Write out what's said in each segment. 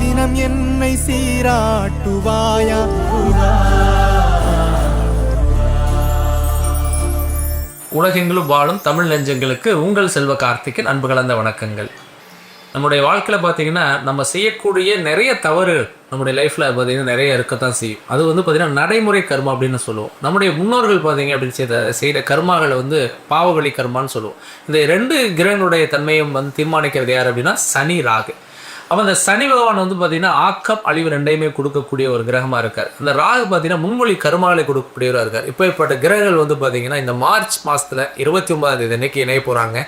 தினம் என்னை சீராட்டுவாயா? உலகெங்கிலும் வாழும் தமிழ் நெஞ்சங்களுக்கு உங்கள் செல்வ கார்த்திக்கின் அன்பு கலந்த வணக்கங்கள். நம்முடைய வாழ்க்கையில் பார்த்தீங்கன்னா நம்ம செய்யக்கூடிய நிறைய தவறு நம்முடைய லைஃப்பில் பார்த்தீங்கன்னா நிறைய இருக்கத்தான் செய்யும். அது வந்து பார்த்தீங்கன்னா நடைமுறை கர்மா அப்படின்னு சொல்லுவோம். நம்முடைய முன்னோர்கள் பார்த்தீங்க அப்படின்னு செய்த செய்த கர்மாகளை வந்து பாவவழி கர்மான்னு சொல்லுவோம். இந்த ரெண்டு கிரகங்களுடைய தன்மையும் வந்து தீர்மானிக்கிறது யார் அப்படின்னா சனி ராகு. அப்போ அந்த சனி பகவான் வந்து பார்த்தீங்கன்னா ஆக்கம் அழிவு ரெண்டையுமே கொடுக்கக்கூடிய ஒரு கிரகமாக இருக்கார். அந்த ராகு பார்த்தீங்கன்னா முன்மொழி கருமாலை கொடுக்கக்கூடியவராக இருக்கார். இப்பேற்பட்ட கிரகங்கள் வந்து பார்த்தீங்கன்னா இந்த மார்ச் மாதத்தில் இருபத்தி ஒன்பதாம் தேதி அன்னைக்கு இணைய போகிறாங்க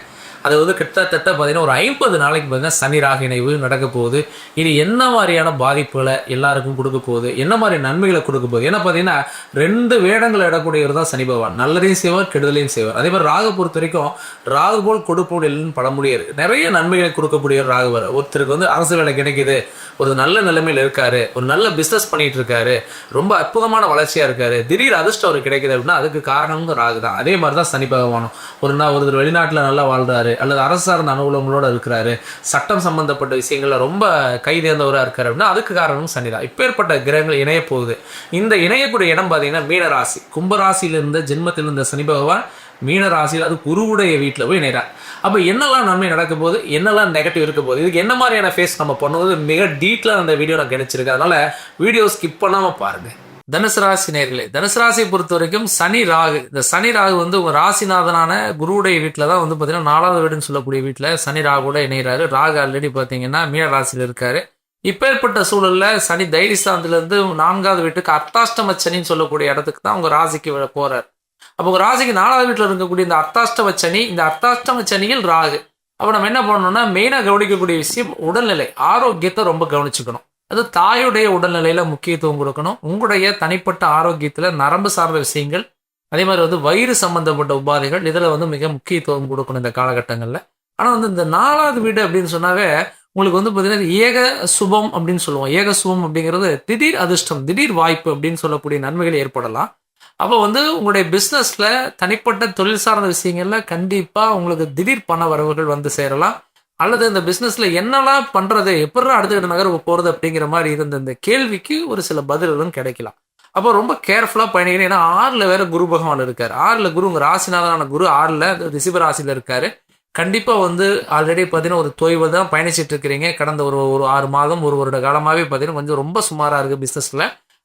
அது வந்து கிட்டத்தட்ட பார்த்தீங்கன்னா ஒரு ஐம்பது நாளைக்கு பார்த்தீங்கன்னா சனி ராக இணைவு நடக்க போகுது. இது என்ன மாதிரியான பாதிப்புகளை எல்லாருக்கும் கொடுக்க போகுது? என்ன மாதிரி நன்மைகளை கொடுக்க போகுது? ஏன்னா பார்த்தீங்கன்னா ரெண்டு வேடங்களை இடக்கூடியவர் தான் சனி பகவான். நல்லதையும் செய்வார் கெடுதலையும் செய்வார். அதே மாதிரி ராகு பொறுத்த வரைக்கும் ராகு போல் கொடுப்போம் இல்லைன்னு பழமொழியார் நிறைய நன்மைகளை கொடுக்கக்கூடியவர் ராகுவர் ஒருத்தருக்கு வந்து அரசு வேலை கிடைக்குது. ஒரு நல்ல நிலைமையில் இருக்காரு. ஒரு நல்ல பிஸ்னஸ் பண்ணிட்டு இருக்காரு. ரொம்ப அற்புதமான வளர்ச்சியாக இருக்காரு. திடீர் அதிர்ஷ்டம் அவர் கிடைக்குது அப்படின்னா அதுக்கு காரணம் ராகு தான். அதே மாதிரி தான் சனி பகவானும். ஒரு நாள் ஒருத்தர் வெளிநாட்டில் நல்லா வாழ்றாரு. அல்லது அரசு சார்ந்த அனுகூலங்களோட இருக்கிறாரு. சட்டம் சம்பந்தப்பட்ட விஷயங்களில் ரொம்ப கைதேர்ந்தவராக இருக்கார் அப்படின்னா அதுக்கு காரணம் சனி தான் இப்பேற்பட்ட கிரகங்கள் இணைய போகுது. இந்த இணையக்கூடிய இடம் பார்த்தீங்கன்னா மீனராசி கும்பராசியில இருந்த ஜென்மத்தில் இருந்த சனி பகவான் மீன ராசியில் அது குருவுடைய வீட்டில் போய் இணைறார். அப்போ என்னெல்லாம் நன்மை நடக்க போகுது? என்னெல்லாம் நெகட்டிவ் இருக்க போகுது? இதுக்கு என்ன மாதிரியான ஃபேஸ் நம்ம பண்ணுவது? மிக டீட்டெயிலாக அந்த வீடியோ நான் கிடைச்சிருக்கு அதனால் வீடியோ ஸ்கிப் பண்ணாமல் பாருங்கள் தனுசு ராசி நேர்களே தனுசு ராசியை பொறுத்த வரைக்கும் சனி ராகு. இந்த சனி ராகு வந்து உங்க ராசிநாதனான குருவுடைய வீட்டில் தான் வந்து பார்த்தீங்கன்னா நாலாவது வீடுன்னு சொல்லக்கூடிய வீட்டில் சனி ராகுட இணைகிறாரு ராகு ஆல்ரெடி பார்த்தீங்கன்னா மீன ராசியில் இருக்காரு. இப்பேற்பட்ட சூழலில் சனி தைரிய இருந்து நான்காவது வீட்டுக்கு அர்த்தாஷ்டம சனின்னு சொல்லக்கூடிய இடத்துக்கு தான் உங்க ராசிக்கு போகிறார் போறாரு. அப்போ உங்க ராசிக்கு நாலாவது வீட்டில் இருக்கக்கூடிய இந்த அர்த்தாஷ்டம சனி இந்த அர்த்தாஷ்டம சனியில் ராகு. அப்போ நம்ம என்ன பண்ணணும்னா மெயினாக கவனிக்கக்கூடிய விஷயம் உடல்நிலை ஆரோக்கியத்தை ரொம்ப கவனிச்சுக்கணும். அது தாயுடைய உடல்நிலையில முக்கியத்துவம் கொடுக்கணும். உங்களுடைய தனிப்பட்ட ஆரோக்கியத்துல நரம்பு சார்ந்த விஷயங்கள் அதே மாதிரி வந்து வயிறு சம்பந்தப்பட்ட உபாதைகள் இதுல வந்து மிக முக்கியத்துவம் கொடுக்கணும் இந்த காலகட்டங்கள்ல. ஆனா வந்து இந்த நாலாவது வீடு அப்படின்னு சொன்னாவே உங்களுக்கு வந்து பார்த்தீங்கன்னா ஏக சுபம் அப்படின்னு சொல்லுவோம். ஏக சுபம் அப்படிங்கிறது திடீர் அதிர்ஷ்டம் திடீர் வாய்ப்பு அப்படின்னு சொல்லக்கூடிய நன்மைகள் ஏற்படலாம். அப்போ வந்து உங்களுடைய பிஸ்னஸில் தனிப்பட்ட தொழில் சார்ந்த விஷயங்கள்ல கண்டிப்பா உங்களுக்கு திடீர் பண வரவுகள் வந்து சேரலாம். அல்லது இந்த பிஸ்னஸ்ல என்னெல்லாம் பண்றது எப்படா அடுத்த நகர்வு போறது அப்படிங்கிற மாதிரி இருந்த இந்த கேள்விக்கு ஒரு சில பதில்களும் கிடைக்கலாம். அப்போ ரொம்ப கேர்ஃபுல்லாக பயணிக்கணும் ஏன்னா ஆறில் வேற குரு பகவான் இருக்கார். ஆறில் குரு உங்கள் ராசிநாதனான குரு ஆறில் ரிசிபர் ராசியில் இருக்காரு. கண்டிப்பாக வந்து ஆல்ரெடி பார்த்தீங்கன்னா ஒரு தொய்வு தான் பயணிச்சிட்டு இருக்கிறீங்க. கடந்த ஒரு ஒரு ஆறு மாதம் ஒரு வருட காலமாகவே பார்த்தீங்கன்னா கொஞ்சம் ரொம்ப சுமாராக இருக்குது பிஸ்னஸில்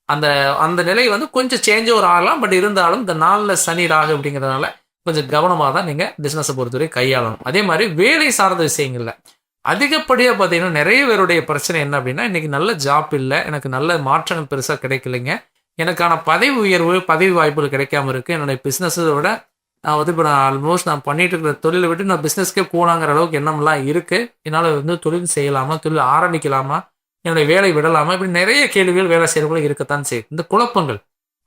அந்த அந்த நிலை வந்து கொஞ்சம் சேஞ்சும் ஒரு ஆகலாம் பட் இருந்தாலும் இந்த நாளில் சனி ராகு அப்படிங்கிறதுனால கொஞ்சம் கவனமாக தான் நீங்கள் பிஸ்னஸை பொறுத்தவரை கையாளணும். அதே மாதிரி வேலை சார்ந்த விஷயங்களில் அதிகப்படியாக பார்த்தீங்கன்னா நிறைய பேருடைய பிரச்சனை என்ன அப்படின்னா இன்றைக்கி நல்ல ஜாப் இல்லை எனக்கு நல்ல மாற்றங்கள் பெருசாக கிடைக்கலைங்க. எனக்கான பதவி உயர்வு பதவி வாய்ப்புகள் கிடைக்காம இருக்குது என்னுடைய பிஸ்னஸை விட நான் வந்து இப்போ நான் ஆல்மோஸ்ட் நான் பண்ணிட்டு இருக்கிற தொழிலை விட்டு நான் பிஸ்னஸ்க்கே போனாங்கிற அளவுக்கு எண்ணம்லாம் இருக்குது என்னால் வந்து தொழில் செய்யலாமா தொழில் ஆரம்பிக்கலாமா என்னுடைய வேலை விடலாமா இப்படி நிறைய கேள்விகள் வேலை செய்கிறவங்களும் இருக்கத்தான் செய்யும் இந்த குழப்பங்கள்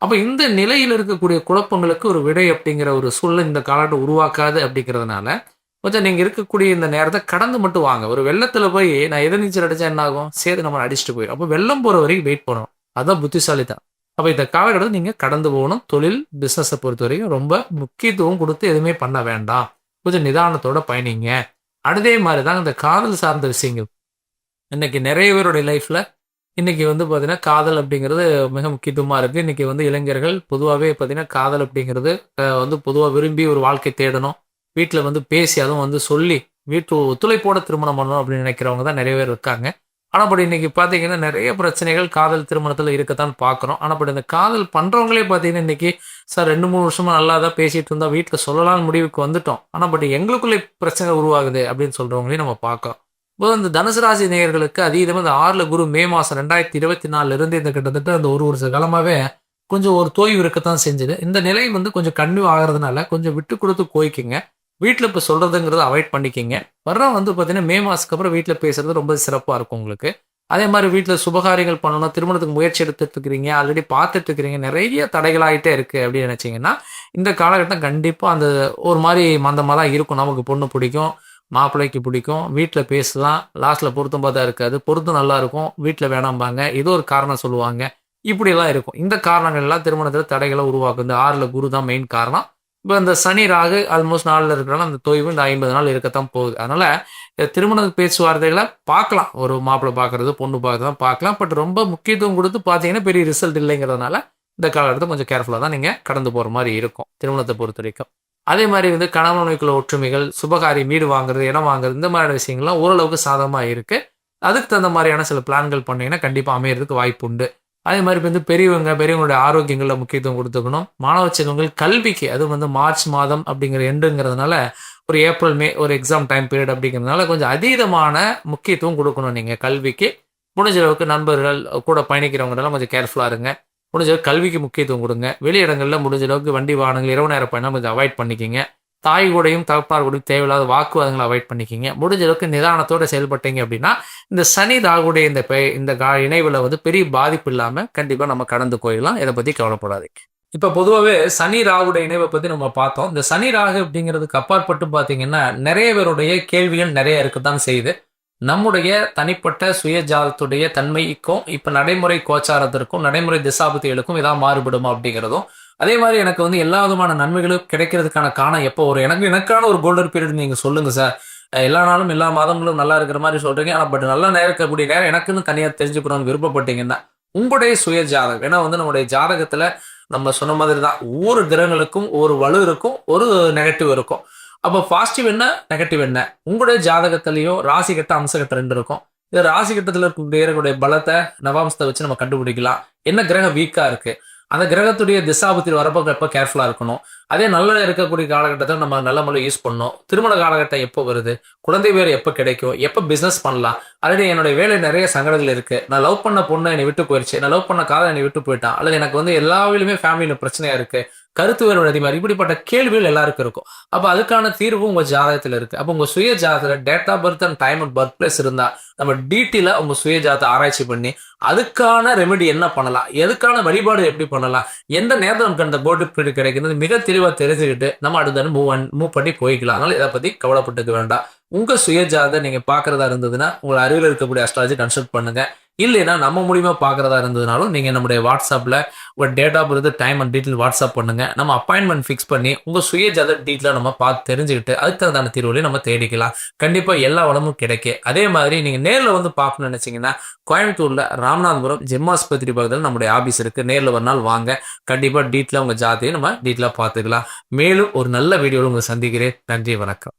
அப்போ இந்த நிலையில் இருக்கக்கூடிய குழப்பங்களுக்கு ஒரு விடை அப்படிங்கிற ஒரு சூழல் இந்த காலகட்டம் உருவாக்காது அப்படிங்கிறதுனால கொஞ்சம் நீங்கள் இருக்கக்கூடிய இந்த நேரத்தை கடந்து மட்டும் வாங்க. ஒரு வெள்ளத்தில் போய் நான் எதை நீச்சல் அடித்தா என்ன ஆகும்? சேர்த்து நம்ம அடிச்சுட்டு போயிடும் அப்போ வெள்ளம் போகிற வரைக்கும் வெயிட் பண்ணணும். அதுதான் புத்திசாலி தான் அப்போ இந்த காலகட்டத்தை நீங்கள் கடந்து போகணும். தொழில் பிஸ்னஸை பொறுத்த வரைக்கும் ரொம்ப முக்கியத்துவம் கொடுத்து எதுவுமே பண்ண வேண்டாம். கொஞ்சம் நிதானத்தோட பயணிங்க. அதே மாதிரி தான் இந்த காதல் சார்ந்த விஷயங்கள். இன்னைக்கு நிறைய பேருடைய லைஃப்பில் இன்னைக்கு வந்து பார்த்தீங்கன்னா காதல் அப்படிங்கிறது மிக முக்கியத்துவமாக இருக்குது இன்னைக்கு வந்து இளைஞர்கள் பொதுவாகவே பார்த்தீங்கன்னா காதல் அப்படிங்கிறது வந்து பொதுவாக விரும்பி ஒரு வாழ்க்கை தேடணும். வீட்டில் வந்து பேசி அதுவும் வந்து சொல்லி வீட்டு ஒத்துழைப்போட திருமணம் பண்ணணும் அப்படின்னு நினைக்கிறவங்க தான் நிறைய பேர் இருக்காங்க. ஆனால் பட் இன்னைக்கு பார்த்தீங்கன்னா நிறைய பிரச்சனைகள் காதல் திருமணத்தில் இருக்கத்தான் பார்க்குறோம் ஆனால் பட் இந்த காதல் பண்ணுறவங்களே பார்த்தீங்கன்னா இன்னைக்கு சார் ரெண்டு மூணு வருஷமாக நல்லா தான் பேசிட்டு இருந்தால் வீட்டில் சொல்லலாம்னு முடிவுக்கு வந்துட்டோம். ஆனால் பட் எங்களுக்குள்ளே பிரச்சனை உருவாகுது அப்படின்னு சொல்கிறவங்களையும் நம்ம பார்க்கோம் இப்போ இந்த தனுசு ராசி நேயர்களுக்கு அதீதமாக இந்த ஆறில் குரு மே மாதம் ரெண்டாயிரத்தி இருபத்தி நாலுலேருந்து இந்த கிட்டத்தட்ட அந்த ஒரு வருஷ காலமாகவே கொஞ்சம் ஒரு தோய்வு இருக்கத்தான் செஞ்சது. இந்த நிலை வந்து கொஞ்சம் கன்வியூ ஆகிறதுனால கொஞ்சம் விட்டு கொடுத்து கோய்க்குங்க வீட்டில் இப்போ சொல்கிறதுங்கிறத அவாய்ட் பண்ணிக்கிங்க. வர்ற வந்து பார்த்தீங்கன்னா மே மாதத்துக்கு அப்புறம் வீட்டில் பேசுறது ரொம்ப சிறப்பாக இருக்கும் உங்களுக்கு. அதே மாதிரி வீட்டில் சுபகாரியங்கள் பண்ணணும் திருமணத்துக்கு முயற்சி எடுத்துட்டு இருக்கிறீங்க ஆல்ரெடி பார்த்துட்டு இருக்கிறீங்க நிறைய தடைகளாயிட்டே இருக்குது அப்படின்னு நினச்சிங்கன்னா இந்த காலகட்டம் கண்டிப்பாக அந்த ஒரு மாதிரி மந்தமாக தான் இருக்கும். நமக்கு பொண்ணு பிடிக்கும். மாப்பிள்ளைக்கு பிடிக்கும். வீட்டில் பேசலாம். லாஸ்ட்டில் பொருத்தம் பார்த்தா இருக்காது. பொருத்தம் நல்லா இருக்கும். வீட்டில் வேணாம்பாங்க. ஏதோ ஒரு காரணம் சொல்லுவாங்க. இப்படியெல்லாம் இருக்கும். இந்த காரணங்கள் எல்லாம் திருமணத்தில் தடைகளை உருவாக்கும். இந்த ஆறில் குரு தான் மெயின் காரணம். இப்போ இந்த சனி ராகு ஆல்மோஸ்ட் நாளில் இருக்கிறனால அந்த தொய்வு இந்த ஐம்பது நாள் இருக்கத்தான் போகுது. அதனால திருமண பேச்சுவார்த்தைகளை பார்க்கலாம். ஒரு மாப்பிள்ளை பார்க்கறது பொண்ணு பார்க்கறது பார்க்கலாம். பட் ரொம்ப முக்கியத்துவம் கொடுத்து பார்த்தீங்கன்னா பெரிய ரிசல்ட் இல்லைங்கிறதுனால இந்த காலகட்டத்தை கொஞ்சம் கேர்ஃபுல்லாக தான் நீங்கள் கடந்து போகிற மாதிரி இருக்கும். திருமணத்தை பொறுத்த வரைக்கும். அதே மாதிரி வந்து கணவன் மனைவிக்குள்ள ஒற்றுமைகள் சுபகாரி வீடு வாங்குறது இடம் வாங்குறது இந்த மாதிரி விஷயங்கள்லாம் ஓரளவுக்கு சாதகமாக இருக்கு. அதுக்கு தகுந்த மாதிரியான சில பிளான்கள் பண்ணீங்கன்னா கண்டிப்பாக அமையிறதுக்கு வாய்ப்பு உண்டு. அதே மாதிரி வந்து பெரியவங்க பெரியவங்களுடைய ஆரோக்கியங்களில் முக்கியத்துவம் கொடுத்துக்கணும். மாணவ செல்வங்கள் கல்விக்கு அதுவும் வந்து மார்ச் மாதம் அப்படிங்கிற எண்டுங்கிறதுனால ஒரு ஏப்ரல் மே ஒரு எக்ஸாம் டைம் பீரியட் அப்படிங்கிறதுனால கொஞ்சம் அதீதமான முக்கியத்துவம் கொடுக்கணும் நீங்கள் கல்விக்கு. முடிஞ்ச அளவுக்கு நண்பர்கள் கூட பயணிக்கிறவங்கலாம் கொஞ்சம் கேர்ஃபுல்லாக இருங்க. முடிஞ்ச அளவுக்கு கல்விக்கு முக்கியத்துவம் கொடுங்க. வெளியிடங்களில் முடிஞ்ச அளவுக்கு வண்டி வாகனங்கள் இரவு நேர பயணம் கொஞ்சம் அவாய்ட் பண்ணிக்கிங்க. தாய் கூடையும் தகப்பார் கூடையும் தேவையில்லாத வாக்குவாதங்களை அவாய்ட் பண்ணிக்கிங்க. முடிஞ்ச அளவுக்கு நிதானத்தோட செயல்பட்டீங்க அப்படின்னா இந்த சனி ராகுடைய இந்த பெ- இந்த கா இணைவில் வந்து பெரிய பாதிப்பு இல்லாமல் கண்டிப்பாக நம்ம கடந்து போயிடலாம். இதை பற்றி கவலைப்படாதீங்க. இப்போ பொதுவாகவே சனி ராகுடைய இணைவை பற்றி நம்ம பார்த்தோம். இந்த சனி ராகு அப்படிங்கிறதுக்கு அப்பாற்பட்டு பார்த்தீங்கன்னா நிறைய பேருடைய கேள்விகள் நிறைய இருக்கத்தான் செய்யுது. நம்முடைய தனிப்பட்ட சுயஜாதத்துடைய தன்மைக்கும் இப்போ நடைமுறை கோச்சாரத்திற்கும் நடைமுறை திசாபுத்திகளுக்கும் இதான் மாறுபடுமா அப்படிங்கிறதும் அதே மாதிரி எனக்கு வந்து எல்லா விதமான நன்மைகளும் கிடைக்கிறதுக்கான காரணம் எப்போ ஒரு எனக்கு எனக்கான ஒரு கோல்டன் பீரியட் நீங்கள் சொல்லுங்கள் சார் எல்லா நாளும் எல்லா மாதங்களும் நல்லா இருக்கிற மாதிரி சொல்கிறீங்க ஆனால் பட் நல்லா நேரம் இருக்கக்கூடிய நேரம் எனக்குன்னு தனியாக தெரிஞ்சுக்கணும்னு விருப்பப்பட்டீங்கன்னா உங்களுடைய சுய ஜாதகம் ஏன்னா வந்து நம்முடைய ஜாதகத்தில் நம்ம சொன்ன மாதிரி தான் ஒவ்வொரு கிரகங்களுக்கும் ஒரு வலு இருக்கும் ஒரு நெகட்டிவ் இருக்கும். அப்போ பாசிட்டிவ் என்ன? நெகட்டிவ் என்ன? உங்களுடைய ஜாதகத்திலையும் ராசி கட்ட அம்ச ரெண்டு இருக்கும். இது ராசி கட்டத்தில் இருக்கக்கூடிய பலத்தை நவாம்சத்தை வச்சு நம்ம கண்டுபிடிக்கலாம். என்ன கிரகம் வீக்கா இருக்கு? அந்த கிரகத்துடைய திசாபத்தில் வரப்போ எப்போ கேர்ஃபுல்லாக இருக்கணும்? அதே நல்ல இருக்கக்கூடிய காலகட்டத்தில் நம்ம நல்ல முறையில் யூஸ் பண்ணணும். திருமண காலகட்டம் எப்போ வருது? குழந்தை பேர் எப்போ கிடைக்கும்? எப்போ பிஸ்னஸ் பண்ணலாம்? ஆல்ரெடி என்னுடைய வேலை நிறைய சங்கடங்கள் இருக்கு. நான் லவ் பண்ண பொண்ணு என்னை விட்டு போயிடுச்சு நான் லவ் பண்ண காதல் என்னை விட்டு போயிட்டான். அல்லது எனக்கு வந்து எல்லா வேலையுமே ஃபேமிலியில் பிரச்சனையா இருக்கு. கருத்து வேறுபாடு அதிகமாக இப்படிப்பட்ட கேள்விகள் எல்லாருக்கும் இருக்கும். அப்போ அதுக்கான தீர்வு உங்கள் ஜாதகத்தில் இருக்குது அப்போ உங்கள் சுய ஜாதகத்தில் date of birth and time and birth place இருந்தால் நம்ம டீட்டெயிலாக உங்கள் சுய ஜாதகத்தை ஆராய்ச்சி பண்ணி அதுக்கான ரெமெடி என்ன பண்ணலாம்? எதுக்கான வழிபாடு எப்படி பண்ணலாம்? எந்த நேரத்தில் நமக்கு அந்த போட்டு பீரியட் கிடைக்கிறது மிக தெளிவாக தெரிஞ்சுக்கிட்டு நம்ம அடுத்த மூவ் மூவ் பண்ணி போய்க்கலாம். அதனால் இதை பற்றி கவலைப்பட்டுக்க வேண்டாம். உங்கள் சுய ஜாதகம் நீங்கள் பார்க்குறதா இருந்ததுன்னா உங்க அருகில் இருக்கக்கூடிய அஸ்ட்ராலஜி கன்சல்ட் பண்ணுங்கள் இல்லைன்னா நம்ம மூலியமாக பார்க்குறதா இருந்ததுனாலும் நீங்கள் நம்முடைய வாட்ஸ்அப்பில் ஒரு date of birth time and detail WhatsApp பண்ணுங்க. நம்ம அப்பாயின்மெண்ட் ஃபிக்ஸ் பண்ணி உங்கள் சுய ஜத டீட்டெயிலாக நம்ம பார்த்து தெரிஞ்சுக்கிட்டு அதுக்கு தகுந்தான தீர்வுலையும் நம்ம தேடிக்கலாம். கண்டிப்பாக எல்லா வளமும் கிடைக்கும். அதே மாதிரி நீங்கள் நேரில் வந்து பார்க்கணும்னு நினச்சிங்கன்னா கோயம்புத்தூரில் ராமநாதபுரம் ஜெம்மாஸ்பத்திரி பக்கத்தில் நம்முடைய ஆஃபீஸ் இருக்குது நேரில் ஒரு நாள் வாங்க. கண்டிப்பாக டீட்டெயிலாக உங்கள் ஜாதியை நம்ம டீட்டெயிலாக பார்த்துக்கலாம். மேலும் ஒரு நல்ல வீடியோவில் உங்களை சந்திக்கிறேன். நன்றி வணக்கம்.